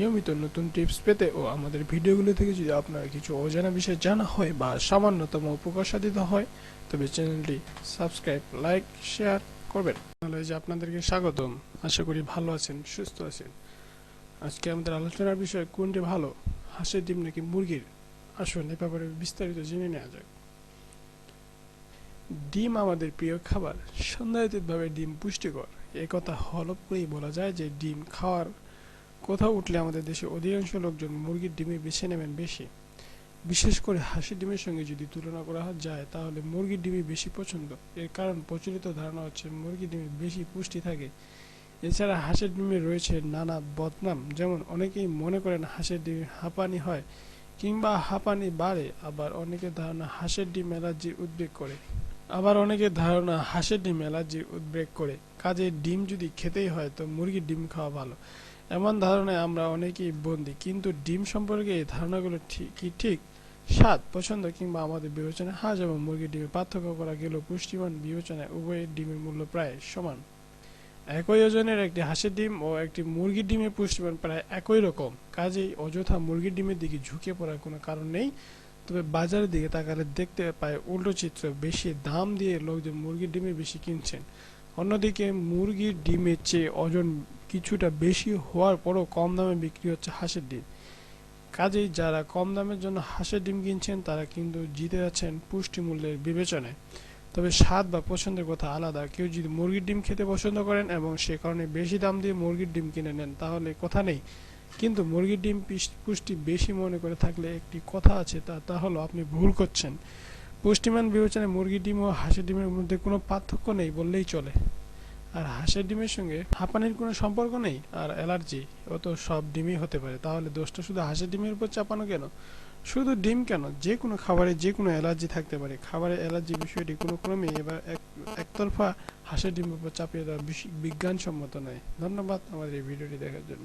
নিয়মিত নতুন টিপস পেতে ও আমাদের ভিডিওগুলো থেকে যদি আপনার কিছু অজানা বিষয় জানা হয় বা সামান্যতম উপকার সাধিত হয়, তবে চ্যানেলটি সাবস্ক্রাইব লাইক শেয়ার করবেন। যে আপনাদেরকে স্বাগতম। আশা করি ভালো আছেন, সুস্থ আছেন। আজকে আমাদের আলোচনার বিষয় কোনটি ভালো, হাঁসের ডিম নাকি মুরগির? আসুন এ ব্যাপারে বিস্তারিত জেনে নেওয়া যাক। ডিম আমাদের প্রিয় খাবার। সন্দেহাতীতভাবে ডিম পুষ্টিকর। এ কথা হলপ করেই বলা যায় যে ডিম খাওয়ার কোথাও উঠলে আমাদের দেশে অধিকাংশ লোকজন মুরগির ডিমে বেছে নেবেন বেশি। বিশেষ করে হাঁসের ডিমের সঙ্গে যদি তুলনা করা যায়, তাহলে মুরগির ডিমই বেশি পছন্দ। এর কারণ প্রচলিত ধারণা হচ্ছে মুরগির ডিমে বেশি পুষ্টি থাকে। এছাড়া হাঁসের ডিমে রয়েছে নানা বদনাম, যেমন অনেকেই মনে করেন হাঁসের ডিমে হাঁপানি হয় কিংবা হাঁপানি বাড়ে, আবার অনেকের ধারণা হাঁসের ডিম অ্যালার্জি উদ্বেগ করে। আবার অনেকের ধারণা হাঁসের ডিম অ্যালার্জি উদ্বেগ করে। কাজে ডিম যদি খেতেই হয়, তো মুরগির ডিম খাওয়া ভালো। এমন ধারণায় আমরা অনেকেই বন্দি, কিন্তু ডিম সম্পর্কে এই ধারণাগুলো ঠিক, কি ঠিক? স্বাদ, পছন্দ কিংবা আমাদের বিবেচনায় হাঁস এবং মুরগির ডিমে পার্থক্য করা গেলেও পুষ্টিমান বিবেচনায় উভয়ের ডিমের মূল্য প্রায় সমান। একই ওজনের একটি হাঁসের ডিম ও একটি মুরগির ডিমের পুষ্টিমান প্রায় একই রকম। কাজেই অযথা মুরগির ডিমের দিকে ঝুঁকে পড়ার কোনো কারণ নেই। তবে বাজারের দিকে তাকালে দেখতে পায় উল্টো চিত্র, বেশি দাম দিয়ে লোকজন মুরগির ডিমে বেশি কিনছেন। অন্যদিকে মুরগির ডিমের চেয়ে ওজন কিছুটা বেশি হওয়ার পরও কম দামে বিক্রি হচ্ছে হাঁসের ডিম। কাজেই যারা কম দামের জন্য হাঁসের ডিম কিনছেন, তারা কিন্তু জিতে যাচ্ছেন পুষ্টি মূল্যের বিবেচনায়। তবে স্বাদ বা পছন্দের কথা আলাদা। কেউ যদি মুরগির ডিম খেতে পছন্দ করেন এবং সে কারণে বেশি দাম দিয়ে মুরগির ডিম কিনে নেন, তাহলে কথা নেই। কিন্তু মুরগির ডিম পুষ্টি বেশি মনে করে থাকলে একটি কথা আছে তা তা হলো আপনি ভুল করছেন। পুষ্টিমান বিবেচনায় মুরগি ডিম ও হাঁসের ডিমের মধ্যে কোনো পার্থক্য নেই বললেই চলে। আর হাঁসের ডিমের সঙ্গে হাঁপানির কোনো সম্পর্ক নেই? আর অ্যালার্জি, ও তো সব ডিমই হতে পারে। তাহলে দোষটা শুধু হাঁসের ডিমের উপর চাপানো কেন? শুধু ডিম কেন? যে কোনো খাবারে যে কোনো অ্যালার্জি থাকতে পারে। খাবারে অ্যালার্জি বিষয়টি কোনো ক্রমেই এবার এক, একতরফা হাঁসের ডিমের উপর চাপিয়ে দেওয়া বিজ্ঞানসম্মত নয়। ধন্যবাদ আমাদের এই ভিডিওটি দেখার জন্য।